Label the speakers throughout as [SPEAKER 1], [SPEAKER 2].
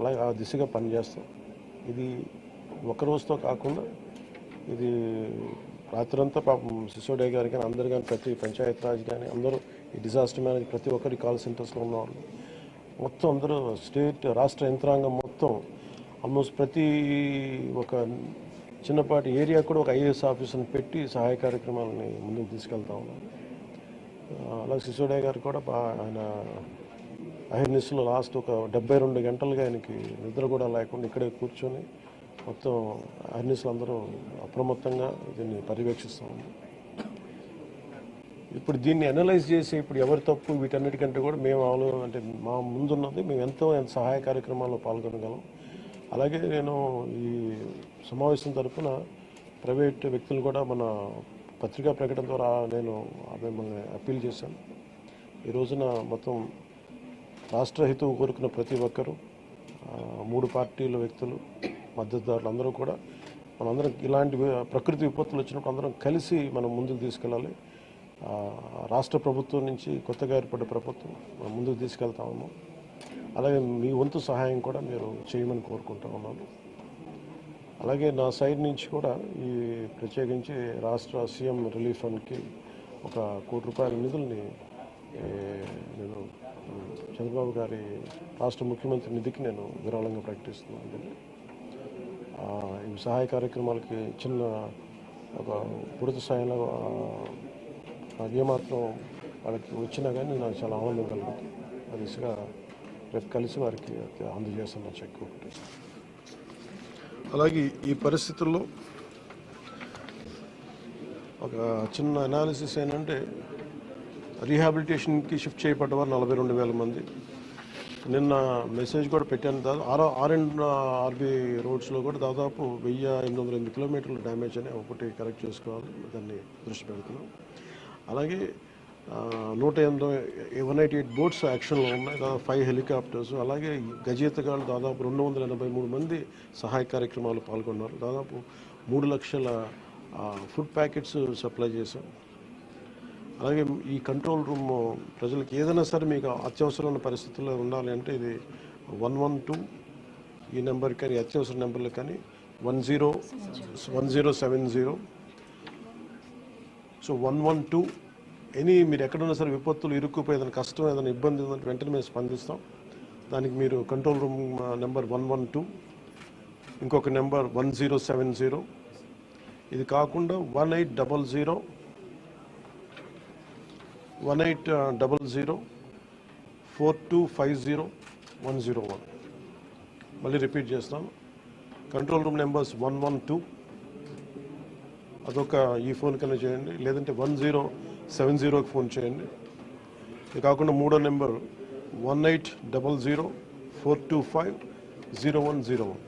[SPEAKER 1] అలాగే ఆ దిశగా పనిచేస్తాం. ఇది ఒక రోజుతో కాకుండా ఇది రాత్రంతా పాపం సిసోడే గారు కానీ అందరు కానీ ప్రతి పంచాయత్ రాజ్ కానీ అందరూ ఈ డిజాస్టర్ మేనేజ్ ప్రతి ఒక్కరి కాల్ సెంటర్స్లో ఉన్నవాళ్ళు. మొత్తం అందరూ స్టేట్ రాష్ట్ర యంత్రాంగం మొత్తం ఆల్మోస్ట్ ప్రతి ఒక చిన్నపాటి ఏరియా కూడా ఒక ఐఏఎస్ ఆఫీసర్ని పెట్టి సహాయ కార్యక్రమాలని ముందుకు తీసుకెళ్తా ఉన్నాం అలాగే సిసోడే గారు కూడా ఆయన అహిర్నిస్లో లాస్ట్ ఒక డెబ్బై రెండు గంటలుగా ఆయనకి నిద్ర కూడా లేకుండా ఇక్కడే కూర్చొని మొత్తం అహిర్నిస్లు అందరూ అప్రమత్తంగా దీన్ని పర్యవేక్షిస్తూ ఉంది. ఇప్పుడు దీన్ని అనలైజ్ చేసి ఇప్పుడు ఎవరి తప్పు వీటన్నిటికంటే కూడా మేము ఆలో అంటే మా ముందున్నది మేము ఎంతో ఎంత సహాయ కార్యక్రమాల్లో పాల్గొనగలం. అలాగే నేను ఈ సమావేశం తరఫున ప్రైవేట్ వ్యక్తులు కూడా మన పత్రికా ప్రకటన ద్వారా నేను మిమ్మల్ని అప్పీల్ చేశాను. ఈ రోజున మొత్తం రాష్ట్ర హితువు కోరుకున్న ప్రతి ఒక్కరూ మూడు పార్టీల వ్యక్తులు మద్దతుదారులు అందరూ కూడా మనందరం ఇలాంటి ప్రకృతి విపత్తులు వచ్చినప్పుడు అందరం కలిసి మనం ముందుకు తీసుకెళ్ళాలి. రాష్ట్ర ప్రభుత్వం నుంచి కొత్తగా ఏర్పడ్డ ప్రభుత్వం మనం ముందుకు తీసుకెళ్తాము అలాగే మీ వంతు సహాయం కూడా మీరు చేయమని కోరుకుంటా ఉన్నాను. అలాగే నా సైడ్ నుంచి కూడా ఈ ప్రత్యేకించి రాష్ట్ర సీఎం రిలీఫ్ ఫండ్కి ఒక కోటి రూపాయల నిధుల్ని నేను చంద్రబాబు గారి రాష్ట్ర ముఖ్యమంత్రి నిధికి నేను విరాళంగా ప్రకటిస్తున్నాను దీన్ని. ఈ సహాయ కార్యక్రమాలకి చిన్న ఒక పూర్తి స్థాయిలో ఏమాత్రం వాళ్ళకి వచ్చినా కానీ నాకు చాలా ఆనందం కలుగుతుంది ఆ దిశగా రేపు కలిసి వారికి అందజేస్తున్న చెక్ ఒకటి అలాగే ఈ పరిస్థితుల్లో ఒక చిన్న అనాలిసిస్ ఏంటంటే రీహాబిలిటేషన్కి షిఫ్ట్ చేయబడ్డ వారు నలభై రెండు వేల మంది. నిన్న మెసేజ్ కూడా పెట్టాను. దాదాపు ఆర్ అండ్ ఆర్బీ రోడ్స్లో కూడా దాదాపు వెయ్యి ఎనిమిది వందల ఎనిమిది కిలోమీటర్లు డ్యామేజ్ అని ఒకటి కరెక్ట్ చేసుకోవాలి. దాన్ని దృష్టి పెడుతున్నాం. అలాగే నూట ఎనిమిది వన్ ఎయిటీ ఎయిట్ బోట్స్ యాక్షన్లో ఉన్నాయి. దాదాపు ఫైవ్ హెలికాప్టర్స్. అలాగే గజేతగాళ్ళు దాదాపు రెండు వందల ఎనభై మూడు మంది సహాయ కార్యక్రమాలు పాల్గొన్నారు. దాదాపు మూడు లక్షల ఫుడ్ ప్యాకెట్స్ సప్లై చేశాం. అలాగే ఈ కంట్రోల్ రూమ్ ప్రజలకు ఏదైనా సరే మీకు అత్యవసరమైన పరిస్థితుల్లో ఉండాలి అంటే ఇది వన్ వన్ టూ ఈ నెంబర్ కానీ అత్యవసర నెంబర్లు కానీ one zero one zero seven zero. So one one two any మీరు ఎక్కడున్నా సరే విపత్తులు ఇరుక్కుపోయి ఏదైనా కష్టం ఏదైనా ఇబ్బంది ఉందంటే వెంటనే మేము స్పందిస్తాం. దానికి మీరు control room number one one two ఇంకొక number one zero seven zero. ఇది కాకుండా one eight double zero one eight double zero four two five zero one zero one మళ్ళీ రిపీట్ చేస్తున్నాను. Control room numbers one one two అదొక ఈ phone కన్నా చేయండి. లేదంటే వన్ జీరో సెవెన్ జీరోకి ఫోన్ చేయండి. ఇది కాకుండా మూడో number one eight double zero four two five zero one zero one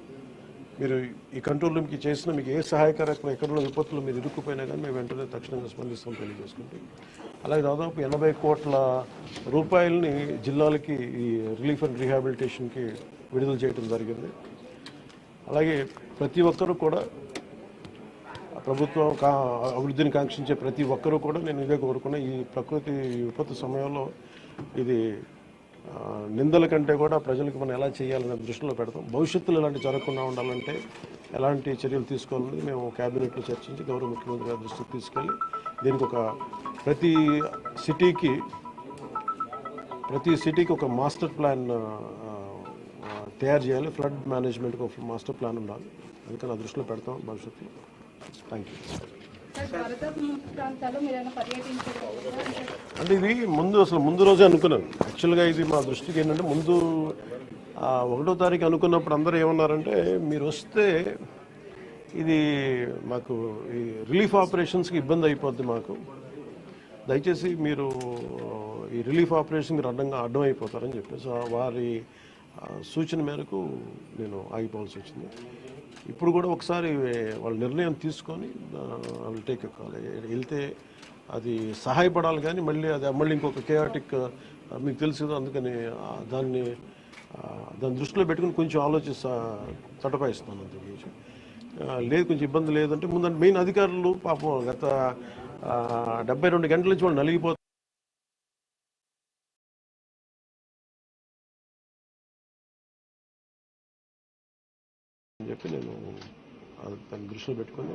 [SPEAKER 1] మీరు ఈ కంట్రోల్ రూమ్కి చేసిన మీకు ఏ సహాయకరమైన కార్యక్రమం ఎక్కడున్న విపత్తులు మీరు ఇరుక్కుపోయినా కానీ మేము వెంటనే తక్షణంగా స్పందిస్తాం తెలియజేసుకుంటే. అలాగే దాదాపు ఎనభై కోట్ల రూపాయలని జిల్లాలకి ఈ రిలీఫ్ అండ్ రీహాబిలిటేషన్కి విడుదల చేయడం జరిగింది. అలాగే ప్రతి ఒక్కరూ కూడా ప్రభుత్వం కా అభివృద్ధిని కాంక్షించే ప్రతి ఒక్కరూ కూడా నేను ఇదే కోరుకున్నా ఈ ప్రకృతి విపత్తు సమయంలో ఇది నిందల కంటే కూడా ప్రజలకు మనం ఎలా చేయాలనే దృష్టిలో పెడతాం. భవిష్యత్తులో ఇలాంటి జరగకుండా ఉండాలంటే ఎలాంటి చర్యలు తీసుకోవాలని మేము క్యాబినెట్లో చర్చించి గౌరవ ముఖ్యమంత్రి గారి దృష్టికి తీసుకెళ్ళి దీనికి ఒక ప్రతి సిటీకి ప్రతి సిటీకి ఒక మాస్టర్ ప్లాన్ తయారు చేయాలి. ఫ్లడ్ మేనేజ్మెంట్కి ఒక మాస్టర్ ప్లాన్ ఉండాలి. అందుకని ఆ దృష్టిలో పెడతాం భవిష్యత్తులో. థ్యాంక్ యూ అంటే ఇది ముందు అసలు ముందు రోజే అనుకున్నాను. యాక్చువల్గా ఇది మా దృష్టికి ఏంటంటే ముందు ఒకటో తారీఖు అనుకున్నప్పుడు అందరూ ఏమన్నారంటే మీరు వస్తే ఇది మాకు ఈ రిలీఫ్ ఆపరేషన్స్కి ఇబ్బంది అయిపోద్ది మాకు. దయచేసి మీరు ఈ రిలీఫ్ ఆపరేషన్ మీరు అడ్డంగా అడ్డం అయిపోతారని చెప్పేసి వారి సూచన మేరకు నేను ఆగిపోవాల్సి వచ్చింది. ఇప్పుడు కూడా ఒకసారి వాళ్ళ నిర్ణయం తీసుకొని వాళ్ళు టేక్ కాల్ వెళ్తే అది సహాయపడాలి కానీ మళ్ళీ అది మళ్ళీ ఇంకొక కేయాటిక్ మీకు తెలుసు కదా అందుకని దాన్ని దాని దృష్టిలో పెట్టుకుని కొంచెం ఆలోచిస్తా తటపాయిస్తాను అంత. లేదు కొంచెం ఇబ్బంది లేదంటే ముందు మెయిన్ అధికారులు పాపం గత డెబ్బై రెండు గంటల నుంచి వాళ్ళు నలిగిపోతారు అని చెప్పి నేను దాన్ని దృష్టిలో పెట్టుకొని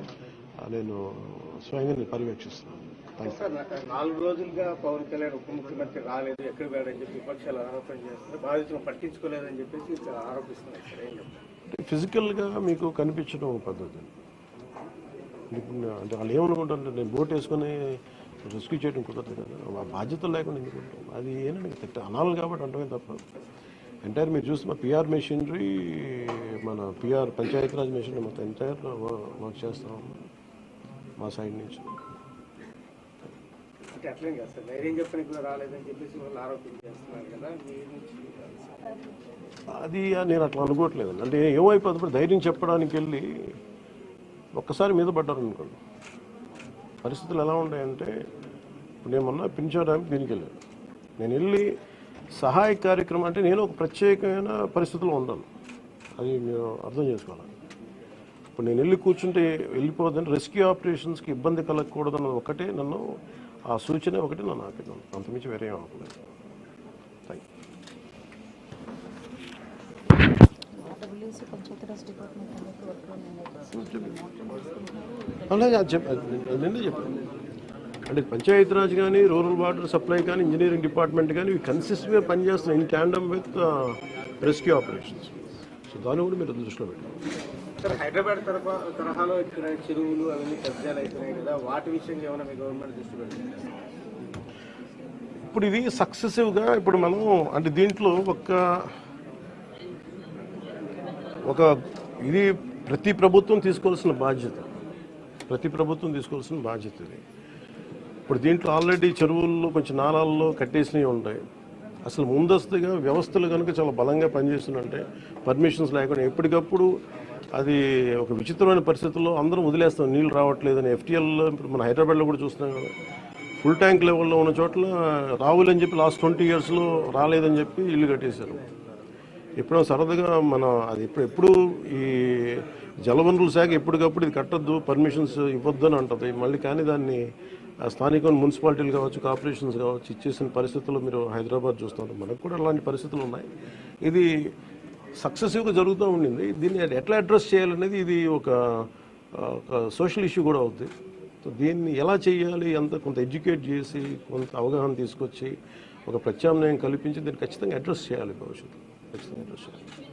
[SPEAKER 1] నేను స్వయంగా నేను పర్యవేక్షిస్తున్నాను.
[SPEAKER 2] నాలుగు రోజులుగా పవన్ కళ్యాణ్ ఉప ముఖ్యమంత్రి రాలేదు ఎక్కడ పోయాడని చెప్పి విపక్షాలు ఆరోపణ చేస్తారు బాధితులను పట్టించుకోలేదని చెప్పేసి ఆరోపిస్తున్నారు.
[SPEAKER 1] యూ ఫిజికల్గా మీకు కనిపించడం ఒక పద్ధతి. ఇప్పుడు అంటే వాళ్ళు ఏమనుకుంటారంటే నేను బోట్ వేసుకొని రెస్క్యూ చేయడం కుదరదు కదా. ఆ బాధ్యత లేకుండా ఎందుకు ఉంటాం? అది ఏంటంటే తిట్ట అనాలి కాబట్టి అంటమే తప్ప. ఎంటైర్ మీరు చూస్తే మా పిఆర్ మెషినరీ మన పిఆర్ పంచాయతీరాజ్ మెషినరీ మొత్తం ఎంటైర్ వర్క్ చేస్తాం మా సైడ్ నుంచి.
[SPEAKER 2] అంటే అట్లేం కాదు సార్. ధైర్యం చెప్పని కూడా రాలేదని చెప్పేసి వాళ్ళు ఆరోపణ చేస్తున్నారు కదా. మీ నుంచి
[SPEAKER 1] అది నేను అట్లా అనుకోవట్లేదు. అంటే ఏమైపోతుంది? ధైర్యం చెప్పడానికి వెళ్ళి ఒక్కసారి మీద పడ్డారు అనుకోండి పరిస్థితులు ఎలా ఉంటాయంటే ఇప్పుడు ఏమన్నా మొన్న పింఛడానికి దీనికి వెళ్ళాను. నేను వెళ్ళి సహాయ కార్యక్రమం అంటే నేను ఒక ప్రత్యేకమైన పరిస్థితిలో ఉన్నాను. అది మీరు అర్థం చేసుకోవాలి. ఇప్పుడు నేను వెళ్ళి కూర్చుంటే వెళ్ళిపోదని రెస్క్యూ ఆపరేషన్స్కి ఇబ్బంది కలగకూడదన్నది ఒకటే నన్ను ఆ సూచన ఒకటి నన్ను ఆపింది అంతమించి వేరే ఏం అనుకోలేదు థ్యాంక్
[SPEAKER 3] పంచాయతీరాజ్ డిపార్ట్మెంట్
[SPEAKER 1] అలాగే అది చెప్ప. నిన్నే చెప్పాను అంటే పంచాయతీరాజ్ కానీ రూరల్ వాటర్ సప్లై కానీ ఇంజనీరింగ్ డిపార్ట్మెంట్ కానీ ఇవి కన్సిస్టెంట్గా పనిచేస్తున్నాయి in tandem with rescue operations so దాన్ని కూడా మీరు దృష్టిలో పెట్టాలి
[SPEAKER 2] సార్ హైదరాబాద్ తరఫా తరహాలో ఇక్కడ చెరువులు అవన్నీ కబ్జాలు అవుతున్నాయి కదా వాటి విషయంగా ఏమైనా మీ గవర్నమెంట్ దృష్టి పెట్టింది
[SPEAKER 1] ఇప్పుడు ఇది సక్సెసివ్గా ఇప్పుడు మనం అంటే దీంట్లో ఒక ఒక ఇది ప్రతి ప్రభుత్వం తీసుకోవాల్సిన బాధ్యత. ప్రతి ప్రభుత్వం తీసుకోవాల్సిన బాధ్యత ఇది. ఇప్పుడు దీంట్లో ఆల్రెడీ చెరువుల్లో కొంచెం నాలాల్లో కట్టేసినవి ఉంటాయి. అసలు ముందస్తుగా వ్యవస్థలు కనుక చాలా బలంగా పనిచేస్తుందంటే పర్మిషన్స్ లేకుండా ఎప్పటికప్పుడు అది ఒక విచిత్రమైన పరిస్థితుల్లో అందరం వదిలేస్తాం. నీళ్ళు రావట్లేదని ఎఫ్టీఎల్లో ఇప్పుడు మన హైదరాబాద్లో కూడా చూస్తున్నాం కదా. ఫుల్ ట్యాంక్ లెవెల్లో ఉన్న చోట్ల రావులని చెప్పి లాస్ట్ ట్వంటీ ఇయర్స్లో రాలేదని చెప్పి ఇల్లు కట్టేశారు. ఎప్పుడో సరదాగా మన అది ఎప్పుడు ఎప్పుడు ఈ జలవనరుల శాఖ ఎప్పటికప్పుడు ఇది కట్టద్దు పర్మిషన్స్ ఇవ్వద్దు అని అంటుంది. మళ్ళీ కానీ దాన్ని స్థానిక మున్సిపాలిటీలు కావచ్చు కార్పొరేషన్స్ కావచ్చు ఇచ్చేసిన పరిస్థితుల్లో మీరు హైదరాబాద్ చూస్తున్నారు. మనకు కూడా అలాంటి పరిస్థితులు ఉన్నాయి. ఇది సక్సెసివ్గా జరుగుతూ ఉండింది. దీన్ని ఎట్లా అడ్రస్ చేయాలనేది ఇది ఒక ఒక సోషల్ ఇష్యూ కూడా అవుతుంది సో దీన్ని ఎలా చేయాలి అంత కొంత ఎడ్యుకేట్ చేసి కొంత అవగాహన తీసుకొచ్చి ఒక ప్రత్యామ్నాయం కల్పించి దీన్ని ఖచ్చితంగా అడ్రస్ చేయాలి భవిష్యత్తు ఖచ్చితంగా అడ్రస్ చేయాలి